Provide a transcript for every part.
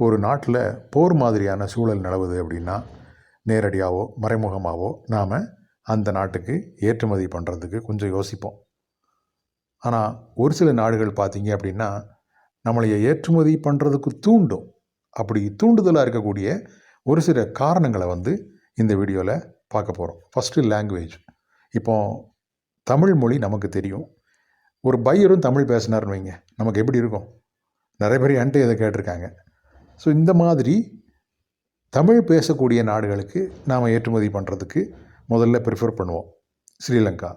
ஒரு நாட்டில் போர் மாதிரியான சூழல் நிலவுது அப்படின்னா நேரடியாகவோ மறைமுகமாகவோ நாம் அந்த நாட்டுக்கு ஏற்றுமதி பண்ணுறதுக்கு கொஞ்சம் யோசிப்போம். ஆனால் ஒரு சில நாடுகள் பார்த்தீங்க அப்படின்னா நம்மளைய ஏற்றுமதி பண்ணுறதுக்கு தூண்டும். அப்படி தூண்டுதலாக இருக்கக்கூடிய ஒரு சில காரணங்களை வந்து இந்த வீடியோவில் பார்க்க போகிறோம் ஃபஸ்ட்டு லாங்குவேஜ் இப்போ தமிழ் மொழி நமக்கு தெரியும். ஒரு பையரும் தமிழ் பேசினார்னு வைங்க. நமக்கு எப்படி இருக்கும்? நிறைய பேர் என்கிட்ட இதை கேட்டிருக்காங்க. ஸோ இந்த மாதிரி தமிழ் பேசக்கூடிய நாடுகளுக்கு நாம் ஏற்றுமதி பண்ணுறதுக்கு முதல்ல ப்ரிஃபர் பண்ணுவோம். ஸ்ரீலங்கா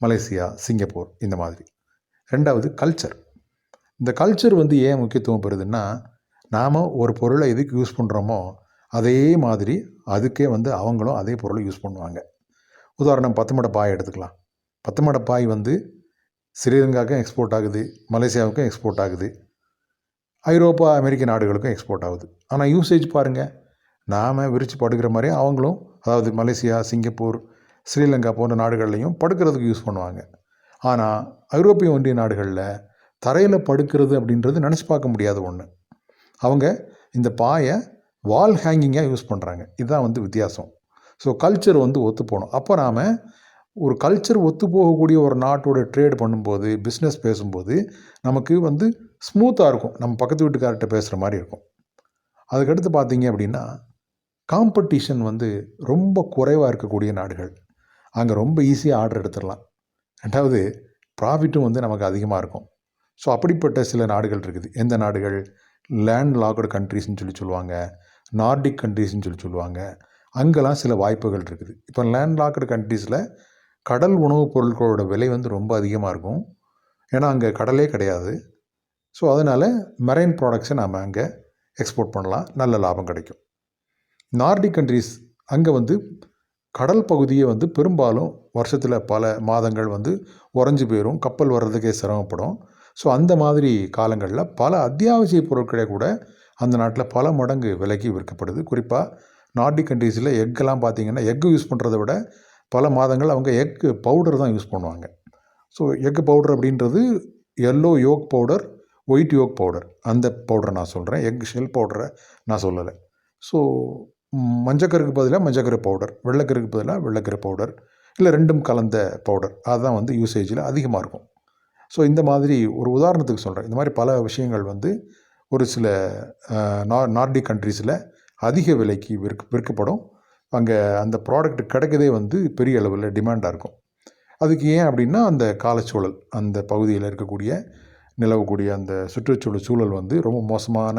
மலேசியா சிங்கப்பூர் இந்த மாதிரி. ரெண்டாவது கல்ச்சர் இந்த கல்ச்சர் வந்து ஏன் முக்கியத்துவம் பெறுதுன்னா நாம் ஒரு பொருளை எதுக்கு யூஸ் பண்ணுறோமோ அதே மாதிரி அதுக்கே வந்து அவங்களும் அதே பொருளை யூஸ் பண்ணுவாங்க. உதாரணம் பத்துமட பாய் எடுத்துக்கலாம். பத்துமட பாய் வந்து ஸ்ரீலங்காவுக்கும் எக்ஸ்போர்ட் ஆகுது மலேசியாவுக்கும் எக்ஸ்போர்ட் ஆகுது. ஐரோப்பா அமெரிக்க நாடுகளுக்கும் எக்ஸ்போர்ட் ஆகுது. ஆனால் யூசேஜ் பாருங்கள் நாம் விரித்து படுக்கிற மாதிரி அவங்களும் அதாவது மலேசியா சிங்கப்பூர் ஸ்ரீலங்கா போன்ற நாடுகள்லையும் படுக்கிறதுக்கு யூஸ் பண்ணுவாங்க. ஆனால் ஐரோப்பிய ஒன்றிய நாடுகளில் தரையில் படுக்கிறது அப்படின்றது நினச்சி பார்க்க முடியாத ஒன்று அவங்க இந்த பாயை வால் ஹேங்கிங்காக யூஸ் பண்ணுறாங்க இதுதான் வந்து வித்தியாசம். ஸோ கல்ச்சர் வந்து ஒத்து போகணும். அப்போ நாம் ஒரு கல்ச்சர் ஒத்து போகக்கூடிய ஒரு நாட்டோட ட்ரேட் பண்ணும்போது பிஸ்னஸ் பேசும்போது நமக்கு வந்து ஸ்மூத்தாக இருக்கும். நம்ம பக்கத்து வீட்டுக்கார்கிட்ட பேசுகிற மாதிரி இருக்கும். அதுக்கடுத்து பார்த்தீங்க அப்படின்னா காம்படிஷன் வந்து ரொம்ப குறைவாக இருக்கக்கூடிய நாடுகள். அங்கே ரொம்ப ஈஸியாக ஆர்டர் எடுத்துடலாம். ரெண்டாவது ப்ராஃபிட்டும் வந்து நமக்கு அதிகமாக இருக்கும். ஸோ அப்படிப்பட்ட சில நாடுகள் இருக்குது. எந்த நாடுகள்? லேண்ட் லாக்டு கண்ட்ரிஸ்னு சொல்லி சொல்லுவாங்க. நார்டிக் கண்ட்ரீஸ்னு சொல்லி சொல்லுவாங்க. அங்கெல்லாம் சில வாய்ப்புகள் இருக்குது. இப்போ லேண்ட் லாக்டு கண்ட்ரீஸில் கடல் உணவுப் பொருட்களோட விலை வந்து ரொம்ப அதிகமாக இருக்கும். ஏன்னா அங்கே கடலே கிடையாது. ஸோ அதனால் மெரைன் ப்ராடக்ட்ஸை நாம் அங்கே எக்ஸ்போர்ட் பண்ணலாம். நல்ல லாபம் கிடைக்கும். நார்டிக் கண்ட்ரீஸ் அங்கே வந்து கடல் பகுதியை வந்து பெரும்பாலும் வருஷத்தில் பல மாதங்கள் வந்து உறைஞ்சி போயிடும் கப்பல் வர்றதுக்கே சிரமப்படும். ஸோ அந்த மாதிரி காலங்களில் பல அத்தியாவசிய பொருட்களை கூட அந்த நாட்டில் பல மடங்கு விலைக்கு விற்கப்படுது. குறிப்பாக நார்டிக் கண்ட்ரீஸில் எக்கெல்லாம் பார்த்தீங்கன்னா எக்கு யூஸ் பண்ணுறத விட பல மாதங்கள் அவங்க எக்கு பவுடர் தான் யூஸ் பண்ணுவாங்க. ஸோ எக்கு பவுடர் அப்படின்றது yellow yolk powder white yolk powder அந்த பவுடரை நான் சொல்கிறேன் எக் ஷெல் பவுடரை நான் சொல்லலை. ஸோ மஞ்சக்கருக்கு பதிலாக மஞ்சக்கரு பவுடர் வெள்ளைக்கருக்கு பதிலாக வெள்ளைக்கரு பவுடர் இல்லை ரெண்டும் கலந்த பவுடர் அதுதான் வந்து யூசேஜில் அதிகமாக இருக்கும். ஸோ இந்த மாதிரி ஒரு உதாரணத்துக்கு சொல்கிறேன் இந்த மாதிரி பல விஷயங்கள் வந்து ஒரு சில நார்டிக் கண்ட்ரீஸில் அதிக விலைக்கு விற்க விற்கப்படும். அங்கே அந்த ப்ராடக்ட் கிடைக்கதே வந்து பெரிய அளவில் டிமாண்டாக இருக்கும். அதுக்கு ஏன் அப்படின்னா அந்த காலச்சூழல் அந்த பகுதியில் இருக்கக்கூடிய நிலவக்கூடிய அந்த சுற்றுச்சூழல் சூழல் வந்து ரொம்ப மோசமான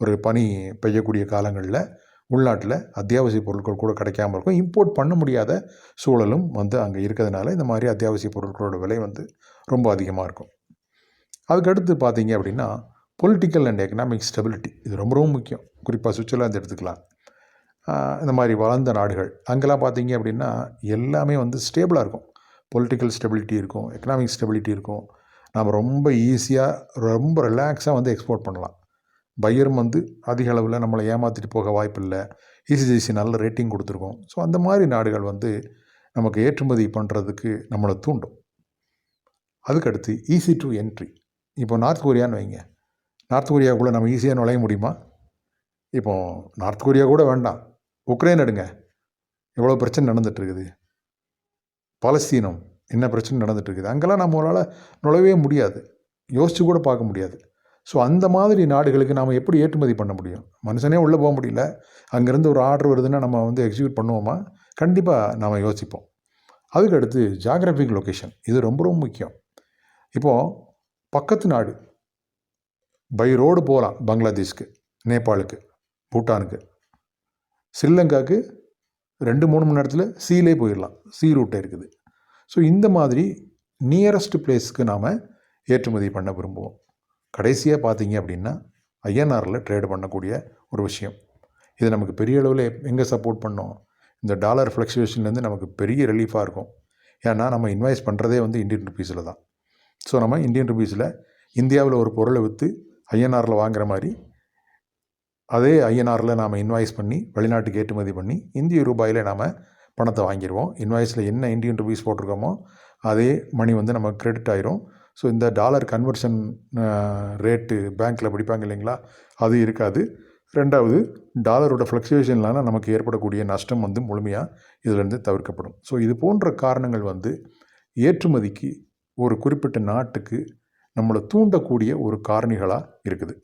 ஒரு பனி பெய்யக்கூடிய காலங்களில் உள்நாட்டில் அத்தியாவசிய பொருட்கள் கூட கிடைக்காம இருக்கும். இம்போர்ட் பண்ண முடியாத சூழலும் வந்து அங்கே இருக்கிறதுனால இந்த மாதிரி அத்தியாவசிய பொருட்களோட விலை வந்து ரொம்ப அதிகமாக இருக்கும். அதுக்கடுத்து பார்த்தீங்க அப்படின்னா பொலிட்டிக்கல் அண்ட் எக்கனாமிக் ஸ்டெபிலிட்டி இது ரொம்ப ரொம்ப முக்கியம். குறிப்பாக சுவிட்சர்லாந்து எடுத்துக்கலாம். இந்த மாதிரி வளர்ந்த நாடுகள். அங்கெல்லாம் பார்த்தீங்க அப்படின்னா எல்லாமே வந்து ஸ்டேபிளாக இருக்கும். பொலிட்டிக்கல் ஸ்டெபிலிட்டி இருக்கும் எக்கனாமிக் ஸ்டெபிலிட்டி இருக்கும். நாம் ரொம்ப ஈஸியாக ரொம்ப ரிலாக்ஸாக வந்து எக்ஸ்போர்ட் பண்ணலாம். பையரும் வந்து அதிக அளவில் நம்மளை ஏமாற்றிட்டு போக வாய்ப்பில்லை. இசிஜிசி நல்ல ரேட்டிங் கொடுத்துருக்கோம். ஸோ அந்த மாதிரி நாடுகள் வந்து நமக்கு ஏற்றுமதி பண்ணுறதுக்கு நம்மளை தூண்டும். அதுக்கடுத்து ஈஸி டு என்ட்ரி இப்போ நார்த் கொரியான்னு வைங்க. நார்த் கொரியாவுக்குள்ளே நம்ம ஈஸியாக நுழைய முடியுமா? இப்போ நார்த் கொரியா கூட வேண்டாம். உக்ரைன் எடுங்க. எவ்வளோ பிரச்சனை நடந்துகிட்ருக்குது பலஸ்தீனம் என்ன பிரச்சனை நடந்துகிட்ருக்குது? அங்கெல்லாம் நம்மளால் நுழையவே முடியாது. யோசித்து கூட பார்க்க முடியாது. ஸோ அந்த மாதிரி நாடுகளுக்கு நாம் எப்படி ஏற்றுமதி பண்ண முடியும்? மனுஷனே உள்ளே போக முடியல. அங்கேருந்து ஒரு ஆர்டர் வருதுன்னா நம்ம வந்து எக்ஸிக்யூட் பண்ணுவோமா? கண்டிப்பாக நாம் யோசிப்போம். அதுக்கடுத்து ஜாகிரபிக் லொக்கேஷன் இது ரொம்ப ரொம்ப முக்கியம். இப்போது பக்கத்து நாடு. பை ரோடு போகலாம். பங்களாதேஷ்க்கு நேபாளுக்கு பூட்டானுக்கு. ஸ்ரீலங்காவுக்கு ரெண்டு மூணு மணி நேரத்தில் சீலே போயிடலாம். சீ ரூட்டே இருக்குது. ஸோ இந்த மாதிரி நியரஸ்ட் பிளேஸ்க்கு நாம் ஏற்றுமதி பண்ண விரும்புவோம். கடைசியாக பார்த்தீங்க அப்படின்னா ஐஎன்ஆரில் ட்ரேடு பண்ணக்கூடிய ஒரு விஷயம். இது நமக்கு பெரிய அளவில் எங்கே சப்போர்ட் பண்ணோம்? இந்த டாலர் ஃப்ளக்சுவேஷன்லேருந்து நமக்கு பெரிய ரிலீஃபாக இருக்கும். ஏன்னா நம்ம இன்வைஸ் பண்ணுறதே வந்து இந்தியன் ருபீஸில் தான். ஸோ நம்ம இந்தியன் ருபீஸில் இந்தியாவில் ஒரு பொருளை விற்று ஐஎன்ஆரில் வாங்குற மாதிரி அதே ஐஎன்ஆரில் நாம் இன்வாய்ஸ் பண்ணி வெளிநாட்டுக்கு ஏற்றுமதி பண்ணி இந்திய ரூபாயில் நாம் பணத்தை வாங்கிடுவோம் இன்வாய்ஸில் என்ன இந்தியன் ருபீஸ் போட்டிருக்கோமோ அதே மணி வந்து நமக்கு கிரெடிட் ஆயிரும். ஸோ இந்த டாலர் கன்வர்ஷன் ரேட்டு பேங்க்கில் பிடிப்பாங்க இல்லைங்களா? அது இருக்காது. ரெண்டாவது டாலரோட ஃப்ளக்சுவேஷன்லான நமக்கு ஏற்படக்கூடிய நஷ்டம் வந்து முழுமையாக இதிலேருந்து தவிர்க்கப்படும். ஸோ இது போன்ற காரணங்கள் வந்து ஏற்றுமதிக்கு ஒரு குறிப்பிட்ட நாட்டுக்கு நம்மளை தூண்டக்கூடிய ஒரு காரணிகளாக இருக்குது.